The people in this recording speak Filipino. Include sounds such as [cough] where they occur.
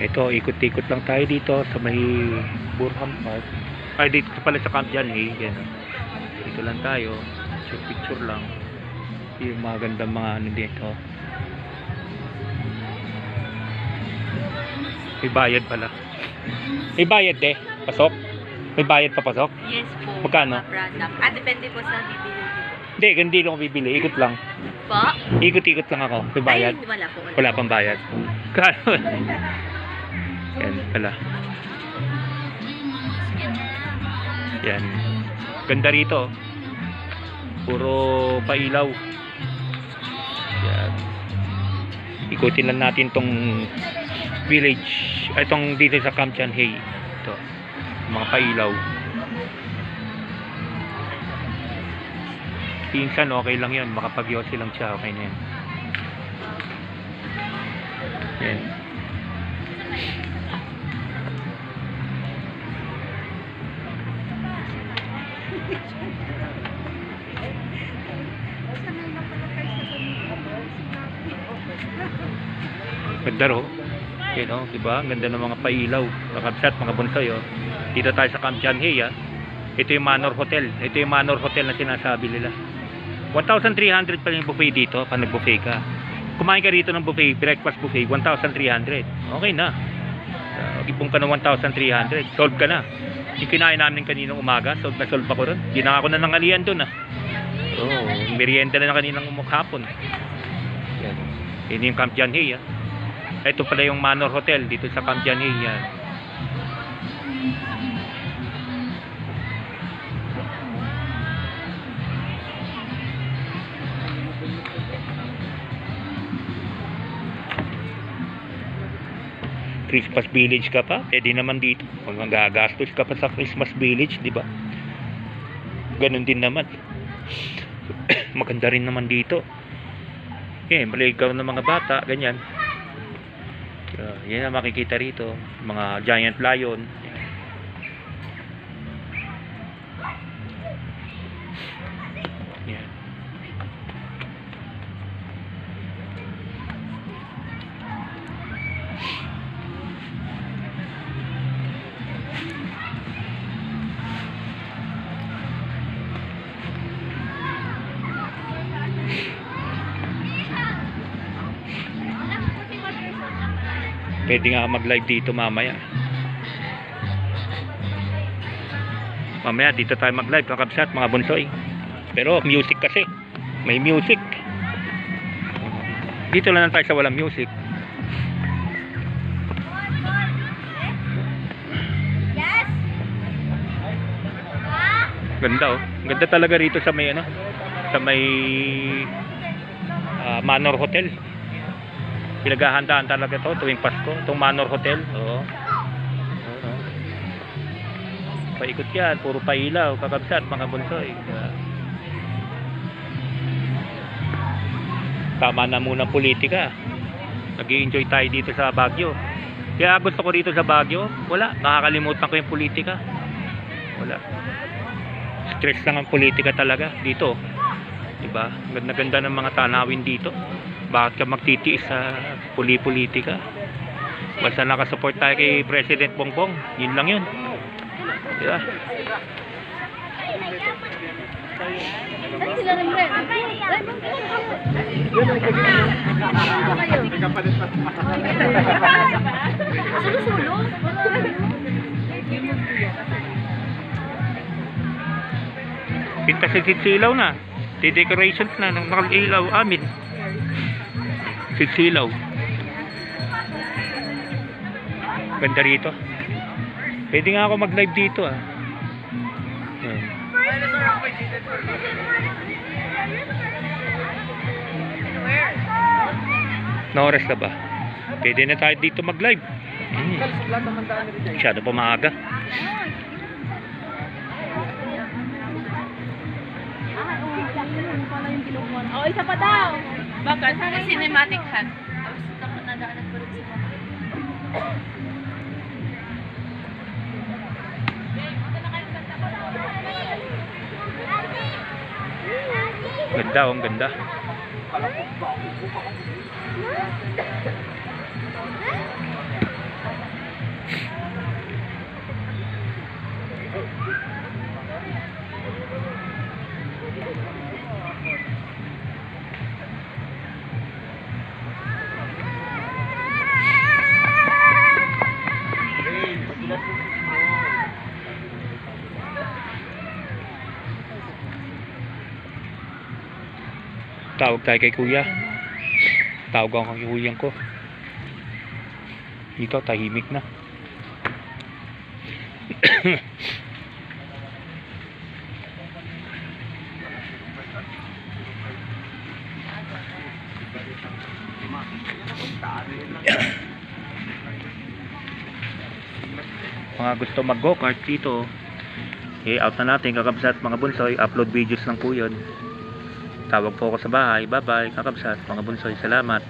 Ito, ikot-ikot lang tayo dito sa may Burham Park. Ay, dito pala sa Camp John Hay. Yan. Dito lang tayo. Picture, picture lang. Yung mga gandang mga ano dito. May bayad pala. May bayad eh. Pasok. May bayad pa pasok. Yes po. Magkano? Product. Ah, depende po sa bibili. Hindi, din ako bibili. Ikot lang. Po? Ikot-ikot lang ako. May bayad. Ay, wala po. Wala, Wala pang bayad. Kano? [laughs] Yan pala. Yan. Ganda rito. Puro pailaw. Yan. Ikutin lang natin tong village. Ay, Itong dito sa Kamchan Hay. Ito. Mga pailaw. Pinsan okay lang yun. Makapag-yosi lang siya. Okay na yan. Yan. Ganda ro. Yan o, di ba? Ang Ganda ng mga pailaw. Nakabsat, mga bonsai o. Dito tayo sa John Hay ah. Ito yung Manor Hotel. Ito yung Manor Hotel na sinasabi nila. 1,300 pa yung buffet dito pag nag-buffet ka. Kumain ka rito ng buffet, breakfast buffet, 1,300. Okay na. Uh, ipong ka ng 1,300. Solve ka na. Yung kinain namin kaninang umaga, solve na solve ako ron. Hindi na ako na nangalian doon ah. Oo, merienda na na kaninang umukhapon. Yan. Yan yung Camp John Hay ah. Ito pala yung Manor Hotel dito sa Camp John Hay. Yan. Christmas Village ka pa, pwede naman dito. Kung gagastos ka pa sa Christmas Village, di ba? Ganun din naman. [coughs] Maganda rin naman dito. Eh, maligaw ng mga bata, ganyan. So, yan ang makikita rito. Mga giant lion. Pwede nga mag-live dito mamaya. Mamaya dito tayo mag-live kakabsat mga bunsoy. Pero music kasi. May music. Dito lang tayo sa walang music. Ganda oh. Ganda talaga rito sa may ano, sa may ah, Manor Hotel. Pinaghahandaan talaga to tuwing Pasko, itong Manor Hotel. Oo. Paikot yan, puro pailaw, kakabsat, mga bunsoy. Tama na muna politika. nag enjoy tayo dito sa Baguio. Kaya gusto ko dito sa Baguio, wala, nakakalimutan ko yung politika. Wala. Stress lang ang politika talaga dito. Diba? Ganda-ganda ng mga tanawin dito. Bakit ka magtitiis sa puli-politika? Basta nakasupport tayo kay President Bongbong. Yun lang yun. Diba? Sulo-sulo. Pinta sa sitsilaw na. Di-decorations na ng nakalilaw amin. Sitsilaw. Ganda rito. Pwede nga ako mag-live dito ah. Yan. Na oras na ba? Pwede na tayo dito mag-live. Hmm. Masyado pa maaga. Oh, isa pa daw. Bakit? Cinematic hat. Tapos dapat nadaanan ko rin sa Ganda oh, ang ganda. Tawag tayo kay kuya. Tawag ako kay kuya ko. Dito, tahimik na. mga gusto mag go kart dito i-out na natin kakabsat mga bunsoy upload videos lang po yun tawag po ako sa bahay. Bye bye kakabsat. Mga bunsoy salamat